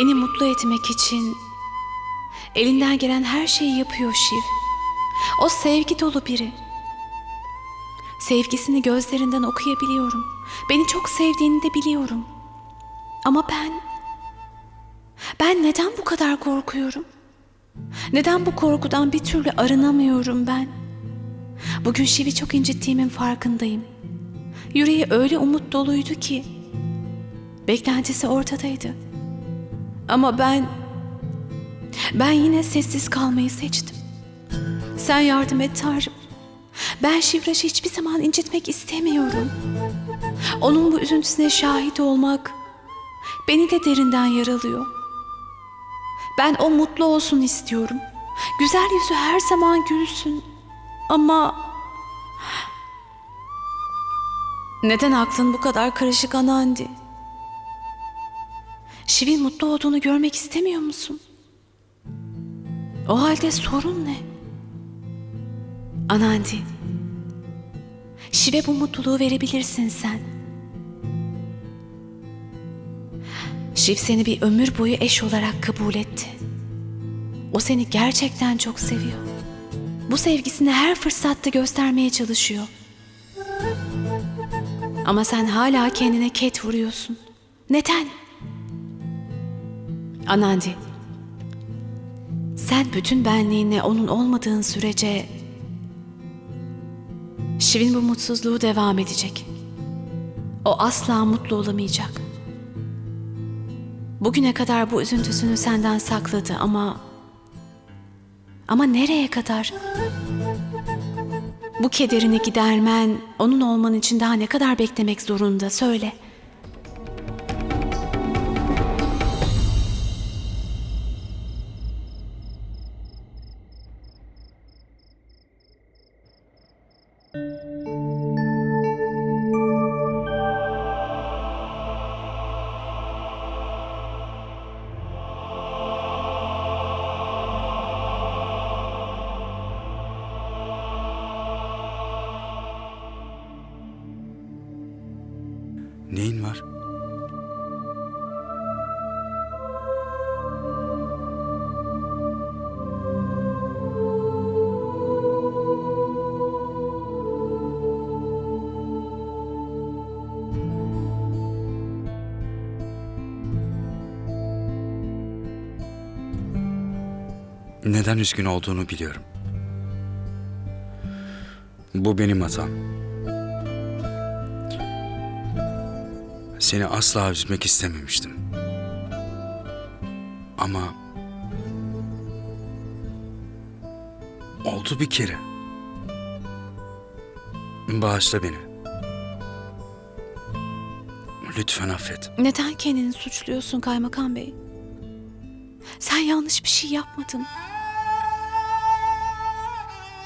Beni mutlu etmek için elinden gelen her şeyi yapıyor Şiv. O sevgi dolu biri. Sevgisini gözlerinden okuyabiliyorum. Beni çok sevdiğini de biliyorum. Ama ben... Ben neden bu kadar korkuyorum? Neden bu korkudan bir türlü arınamıyorum ben? Bugün Şiv'i çok incittiğimin farkındayım. Yüreği öyle umut doluydu ki. Beklentisi ortadaydı. Ama ben... Ben yine sessiz kalmayı seçtim. Sen yardım et Tanrım. Ben Şivraş'ı hiçbir zaman incitmek istemiyorum. Onun bu üzüntüsüne şahit olmak beni de derinden yaralıyor. Ben o mutlu olsun istiyorum. Güzel yüzü her zaman gülsün. Ama neden aklın bu kadar karışık Anandi? Şiv'in mutlu olduğunu görmek istemiyor musun? O halde sorun ne? Anandi, Şiv'e bu mutluluğu verebilirsin sen. Şiv seni bir ömür boyu eş olarak kabul etti. O seni gerçekten çok seviyor. Bu sevgisini her fırsatta göstermeye çalışıyor. Ama sen hala kendine ket vuruyorsun. Neden? Anandi, sen bütün benliğinle onun olmadığın sürece Şiv'in bu mutsuzluğu devam edecek. O asla mutlu olamayacak. Bugüne kadar bu üzüntüsünü senden sakladı ama... Ama nereye kadar? Bu kederini gidermen, onun olman için daha ne kadar beklemek zorunda söyle. Neden üzgün olduğunu biliyorum. Bu benim hatam. Seni asla üzmek istememiştim. Ama oldu bir kere. Bağışla beni. Lütfen affet. Neden kendini suçluyorsun Kaymakam Bey? Sen yanlış bir şey yapmadın.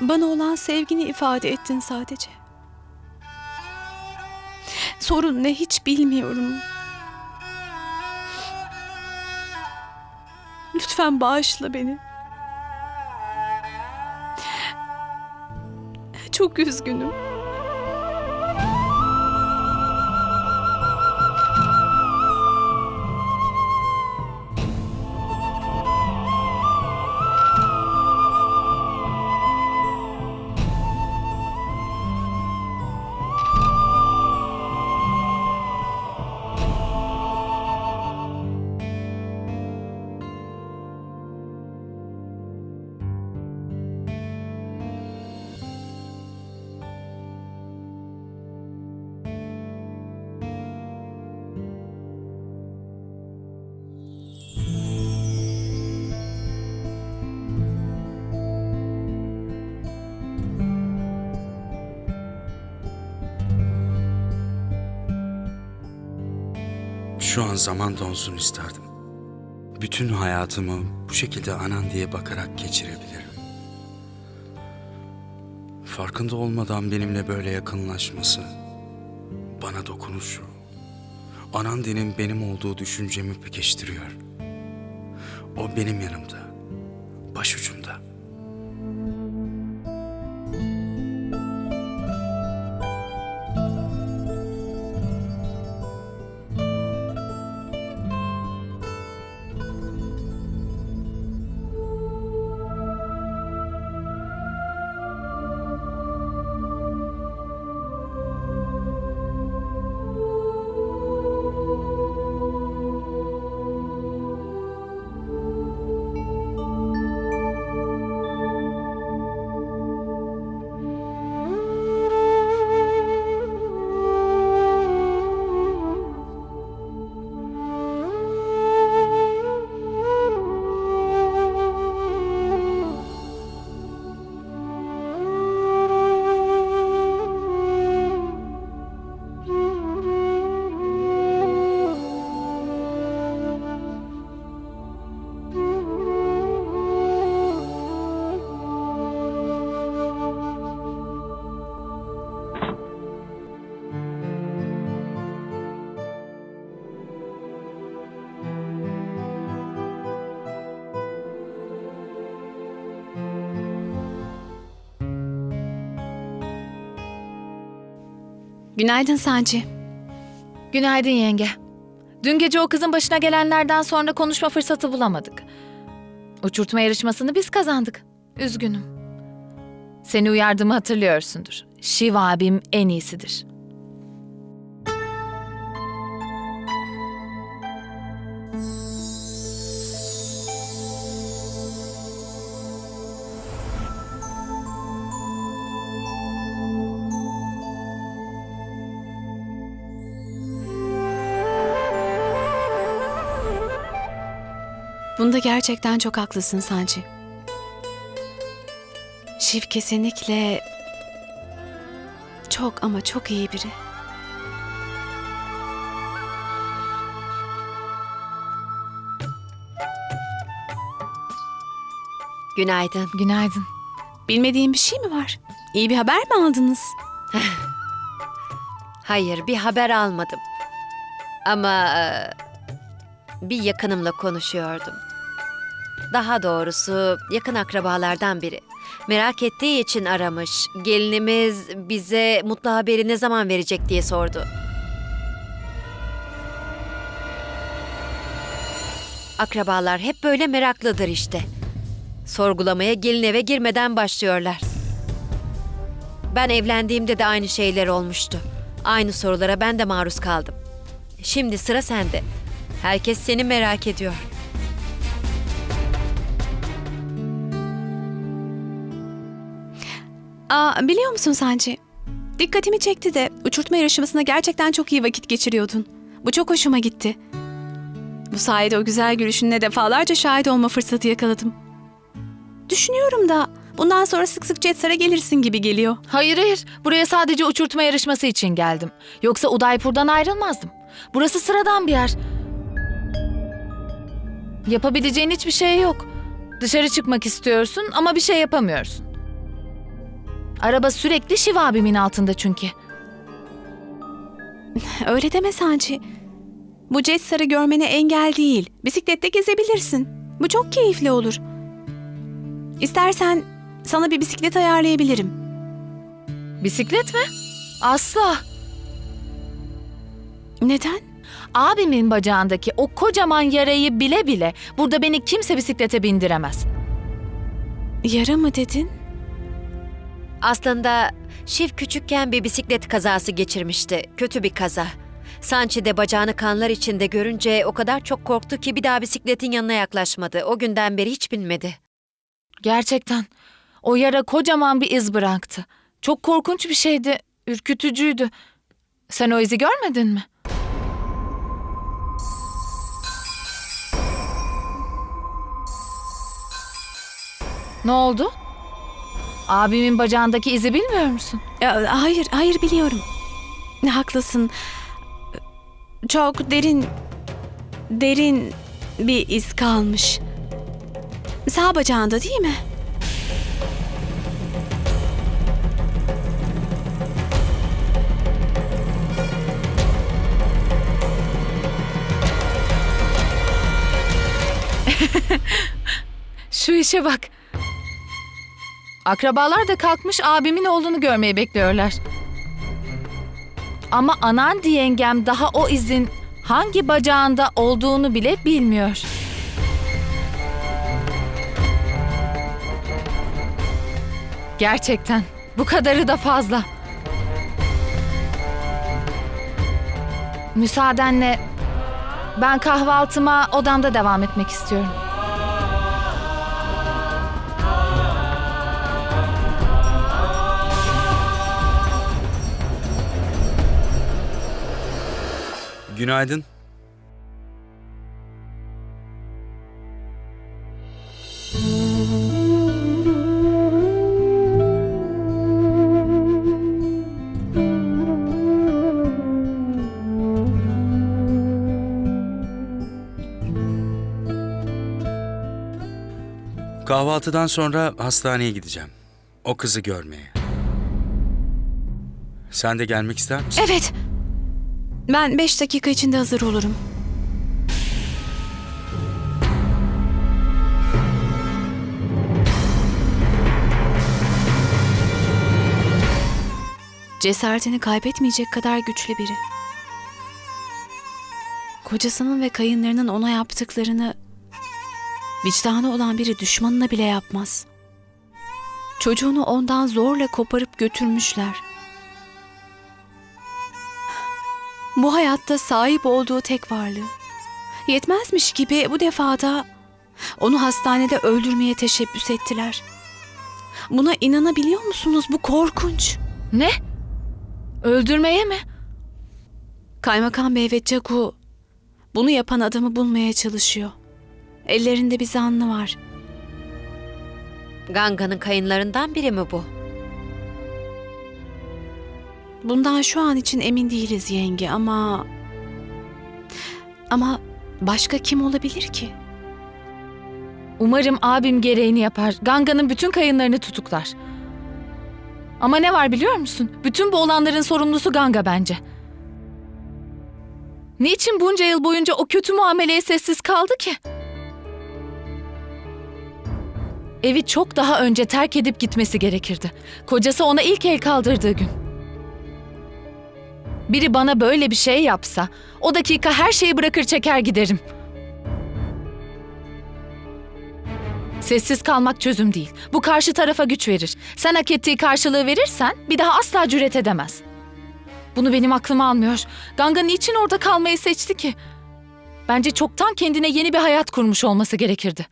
Bana olan sevgini ifade ettin sadece. Sorun ne hiç bilmiyorum. Lütfen bağışla beni. Çok üzgünüm. Şu an zaman donsun isterdim. Bütün hayatımı bu şekilde anan diye bakarak geçirebilirim. Farkında olmadan benimle böyle yakınlaşması, bana dokunuşu, Anandi'nin benim olduğu düşüncemi pekiştiriyor. O benim yanımda, başucumda. Günaydın Sanci. Günaydın yenge. Dün gece o kızın başına gelenlerden sonra konuşma fırsatı bulamadık. Uçurtma yarışmasını biz kazandık. Üzgünüm. Seni uyardığımı hatırlıyorsundur. Şiv abim en iyisidir. Bunda gerçekten çok haklısın Sanci. Şiv kesinlikle çok ama çok iyi biri. Günaydın. Günaydın. Bilmediğim bir şey mi var? İyi bir haber mi aldınız? Hayır, bir haber almadım. Ama e, bir yakınımla konuşuyordum. Daha doğrusu yakın akrabalardan biri. Merak ettiği için aramış. Gelinimiz bize mutlu haberi ne zaman verecek diye sordu. Akrabalar hep böyle meraklıdır işte. Sorgulamaya gelin eve girmeden başlıyorlar. Ben evlendiğimde de aynı şeyler olmuştu. Aynı sorulara ben de maruz kaldım. Şimdi sıra sende. Herkes seni merak ediyor. Aa, biliyor musun Sanci? Dikkatimi çekti de uçurtma yarışmasında gerçekten çok iyi vakit geçiriyordun. Bu çok hoşuma gitti. Bu sayede o güzel gülüşünle defalarca şahit olma fırsatı yakaladım. Düşünüyorum da bundan sonra sık sık Cetsar'a gelirsin gibi geliyor. Hayır hayır. Buraya sadece uçurtma yarışması için geldim. Yoksa Udaipur'dan ayrılmazdım. Burası sıradan bir yer. Yapabileceğin hiçbir şey yok. Dışarı çıkmak istiyorsun ama bir şey yapamıyorsun. Araba sürekli Şiv abimin altında çünkü. Öyle deme Sanci. Bu Cetsar'ı görmene engel değil. Bisiklette gezebilirsin. Bu çok keyifli olur. İstersen sana bir bisiklet ayarlayabilirim. Bisiklet mi? Asla. Neden? Abimin bacağındaki o kocaman yarayı bile bile burada beni kimse bisiklete bindiremez. Yara mı dedin? Aslında Şiv küçükken bir bisiklet kazası geçirmişti. Kötü bir kaza. Sanchi de bacağını kanlar içinde görünce o kadar çok korktu ki bir daha bisikletin yanına yaklaşmadı. O günden beri hiç binmedi. Gerçekten. O yara kocaman bir iz bıraktı. Çok korkunç bir şeydi. Ürkütücüydü. Sen o izi görmedin mi? Ne oldu? Abimin bacağındaki izi bilmiyor musun? Ya, hayır, hayır biliyorum. Haklısın. Çok derin, derin bir iz kalmış. Sağ bacağında değil mi? Şu işe bak. Akrabalar da kalkmış abimin oğlunu görmeyi bekliyorlar. Ama Anandi yengem daha o izin hangi bacağında olduğunu bile bilmiyor. Gerçekten bu kadarı da fazla. Müsaadenle ben kahvaltıma odamda devam etmek istiyorum. Günaydın. Kahvaltıdan sonra hastaneye gideceğim. O kızı görmeye. Sen de gelmek ister misin? Evet. Ben beş dakika içinde hazır olurum. Cesaretini kaybetmeyecek kadar güçlü biri. Kocasının ve kayınlarının ona yaptıklarını vicdanı olan biri düşmanına bile yapmaz. Çocuğunu ondan zorla koparıp götürmüşler. Bu hayatta sahip olduğu tek varlığı. Yetmezmiş gibi bu defada onu hastanede öldürmeye teşebbüs ettiler. Buna inanabiliyor musunuz? Bu korkunç. Ne? Öldürmeye mi? Kaymakam Bey ve Cagu bunu yapan adamı bulmaya çalışıyor. Ellerinde bir zanlı var. Ganga'nın kayınlarından biri mi bu? Bundan şu an için emin değiliz yenge ama... Ama başka kim olabilir ki? Umarım abim gereğini yapar. Ganga'nın bütün kayınlarını tutuklar. Ama ne var biliyor musun? Bütün bu olanların sorumlusu Ganga bence. Niçin bunca yıl boyunca o kötü muameleye sessiz kaldı ki? Evi çok daha önce terk edip gitmesi gerekirdi. Kocası ona ilk el kaldırdığı gün. Biri bana böyle bir şey yapsa, o dakika her şeyi bırakır çeker giderim. Sessiz kalmak çözüm değil. Bu karşı tarafa güç verir. Sen hak ettiği karşılığı verirsen bir daha asla cüret edemez. Bunu benim aklım almıyor. Ganga niçin orada kalmayı seçti ki? Bence çoktan kendine yeni bir hayat kurmuş olması gerekirdi.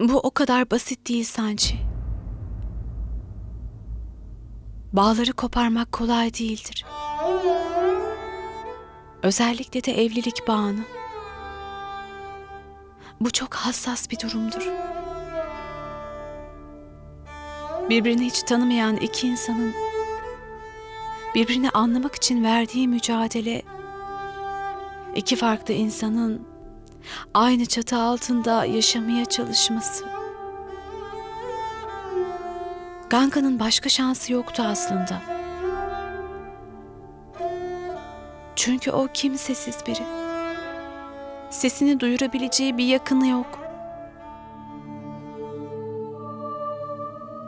Bu o kadar basit değil Sanchi. Bağları koparmak kolay değildir. Özellikle de evlilik bağını. Bu çok hassas bir durumdur. Birbirini hiç tanımayan iki insanın birbirini anlamak için verdiği mücadele iki farklı insanın aynı çatı altında yaşamaya çalışması. Ganga'nın başka şansı yoktu aslında. Çünkü o kimsesiz biri. Sesini duyurabileceği bir yakını yok.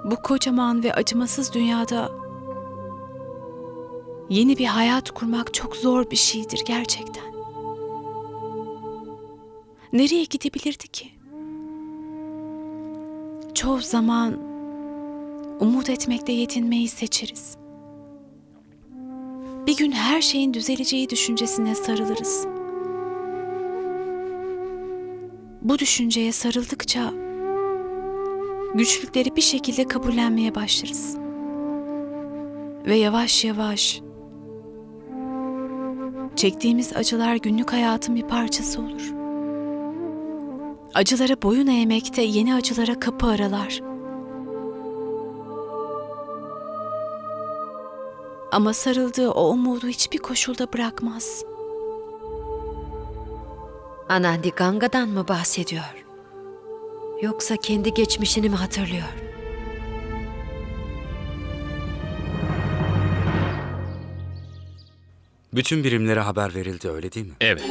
Bu kocaman ve acımasız dünyada yeni bir hayat kurmak çok zor bir şeydir gerçekten. Nereye gidebilirdi ki? Çoğu zaman umut etmekle yetinmeyi seçeriz. Bir gün her şeyin düzeleceği düşüncesine sarılırız. Bu düşünceye sarıldıkça güçlükleri bir şekilde kabullenmeye başlarız. Ve yavaş yavaş çektiğimiz acılar günlük hayatın bir parçası olur. Acılara boyun eğmekte yeni acılara kapı aralar. Ama sarıldığı o umudu hiçbir koşulda bırakmaz. Anandi Ganga'dan mı bahsediyor? Yoksa kendi geçmişini mi hatırlıyor? Bütün birimlere haber verildi öyle değil mi? Evet.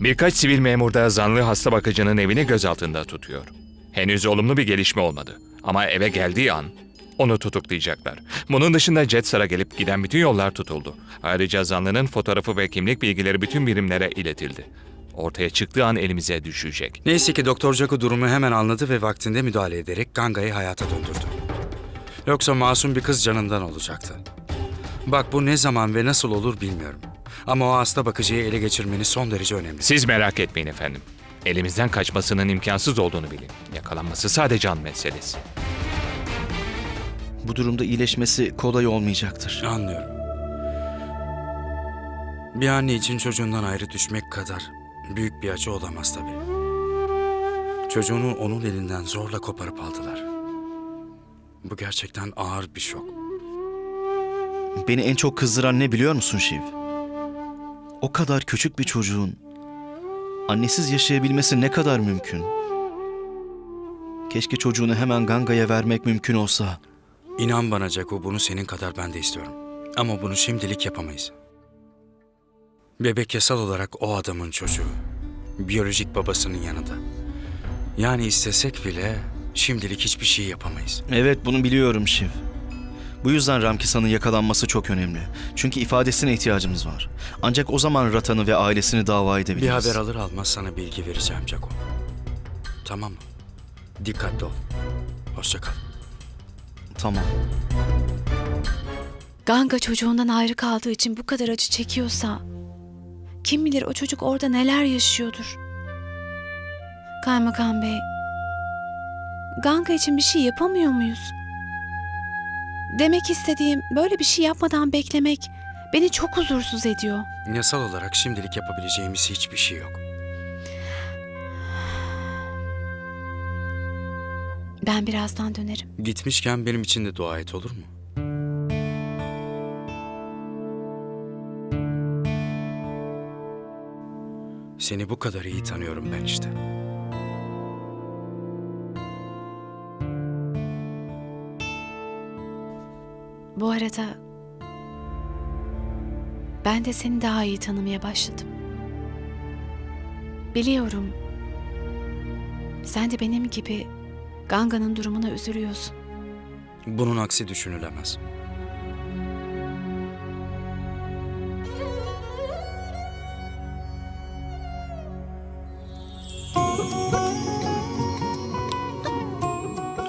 Birkaç sivil memur da zanlı hasta bakıcının evini gözaltında tutuyor. Henüz olumlu bir gelişme olmadı. Ama eve geldiği an onu tutuklayacaklar. Bunun dışında Jetsar'a gelip giden bütün yollar tutuldu. Ayrıca zanlının fotoğrafı ve kimlik bilgileri bütün birimlere iletildi. Ortaya çıktığı an elimize düşecek. Neyse ki Doktor Jaco durumu hemen anladı ve vaktinde müdahale ederek Ganga'yı hayata döndürdü. Yoksa masum bir kız canından olacaktı. Bak bu ne zaman ve nasıl olur bilmiyorum. Ama o hasta bakıcıyı ele geçirmeniz son derece önemli. Siz merak etmeyin efendim. Elimizden kaçmasının imkansız olduğunu bilin. Yakalanması sadece an meselesi. Bu durumda iyileşmesi kolay olmayacaktır. Anlıyorum. Bir anne için çocuğundan ayrı düşmek kadar büyük bir acı olamaz tabii. Çocuğunu onun elinden zorla koparıp aldılar. Bu gerçekten ağır bir şok. Beni en çok kızdıran ne biliyor musun Şiv? O kadar küçük bir çocuğun annesiz yaşayabilmesi ne kadar mümkün? Keşke çocuğunu hemen Ganga'ya vermek mümkün olsa. İnan bana Jaco bunu senin kadar ben de istiyorum. Ama bunu şimdilik yapamayız. Bebek yasal olarak o adamın çocuğu. Biyolojik babasının yanında. Yani istesek bile şimdilik hiçbir şey yapamayız. Evet bunu biliyorum Şiv. Bu yüzden Ramkisa'nın yakalanması çok önemli. Çünkü ifadesine ihtiyacımız var. Ancak o zaman Ratan'ı ve ailesini dava Bir edebiliriz. haber alır almaz sana bilgi vereceğim Jaco. Tamam mı? Dikkatli ol. Hoşça kal. Tamam. Ganga çocuğundan ayrı kaldığı için bu kadar acı çekiyorsa kim bilir o çocuk orada neler yaşıyordur. Kaymakam Bey, Ganga için bir şey yapamıyor muyuz? Demek istediğim böyle bir şey yapmadan beklemek beni çok huzursuz ediyor. Yasal olarak şimdilik yapabileceğimiz hiçbir şey yok. Ben birazdan dönerim. Gitmişken benim için de dua et olur mu? Seni bu kadar iyi tanıyorum ben işte. Bu arada ben de seni daha iyi tanımaya başladım. Biliyorum. Sen de benim gibi Ganga'nın durumuna üzülüyorsun. Bunun aksi düşünülemez.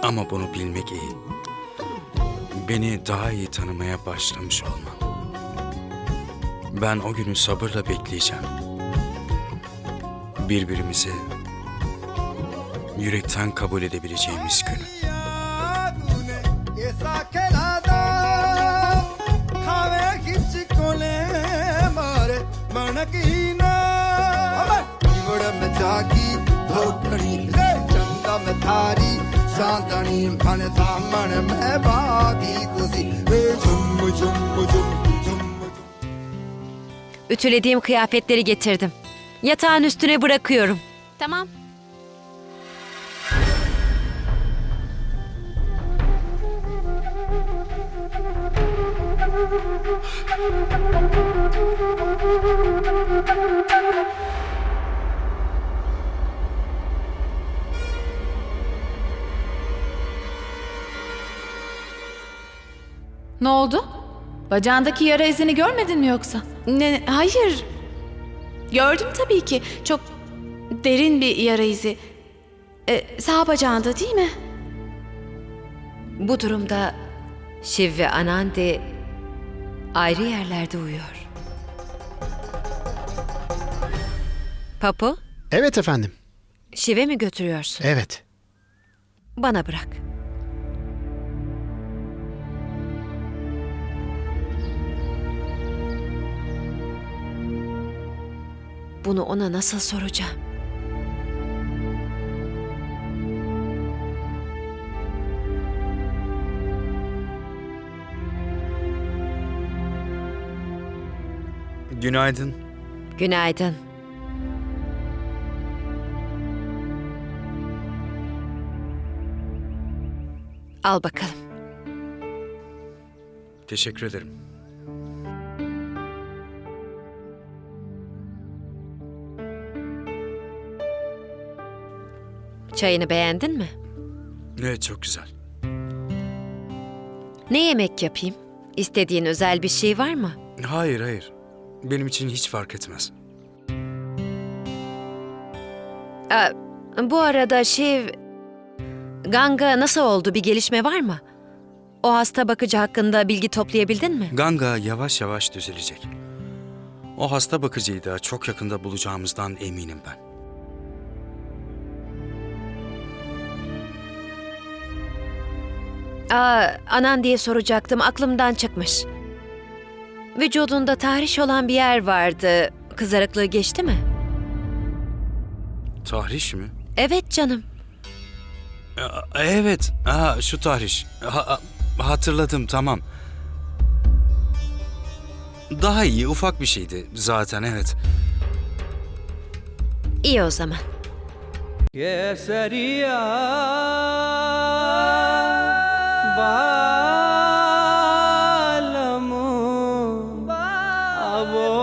Ama bunu bilmek iyi. Beni daha iyi tanımaya başlamış olman. Ben o günü sabırla bekleyeceğim. Birbirimizi yürekten kabul edebileceğimiz günü. तूने ऐसा कहलादा खावे खिच कोले मारे मनकी ना जीवड़ में जागी धोकड़ी रे चंदा में थारी चांदनी मन दामन में बागी खुशी रे झुम झुम झुम झुम Ütülediğim kıyafetleri getirdim. Yatağın üstüne bırakıyorum. Tamam. Ne oldu? Bacağındaki yara izini görmedin mi yoksa? Ne, hayır. Gördüm tabii ki. Çok derin bir yara izi. Ee, sağ bacağında değil mi? Bu durumda Shiv ve Anandi ayrı yerlerde uyuyor. Papu, Evet efendim. Shiv'e mi götürüyorsun? Evet. Bana bırak. Bunu ona nasıl soracağım? Günaydın. Günaydın. Al bakalım. Teşekkür ederim. Çayını beğendin mi? Evet çok güzel. Ne yemek yapayım? İstediğin özel bir şey var mı? Hayır hayır. Benim için hiç fark etmez. Aa, bu arada Shiv... Ganga nasıl oldu? Bir gelişme var mı? O hasta bakıcı hakkında bilgi toplayabildin mi? Ganga yavaş yavaş düzelecek. O hasta bakıcıyı da çok yakında bulacağımızdan eminim ben. Aa, anan diye soracaktım. Aklımdan çıkmış. Vücudunda tahriş olan bir yer vardı. Kızarıklığı geçti mi? Tahriş mi? Evet canım. Evet. Aa, şu tahriş. Ha- hatırladım tamam. Daha iyi ufak bir şeydi zaten evet. İyi o zaman. Keseriya Bağ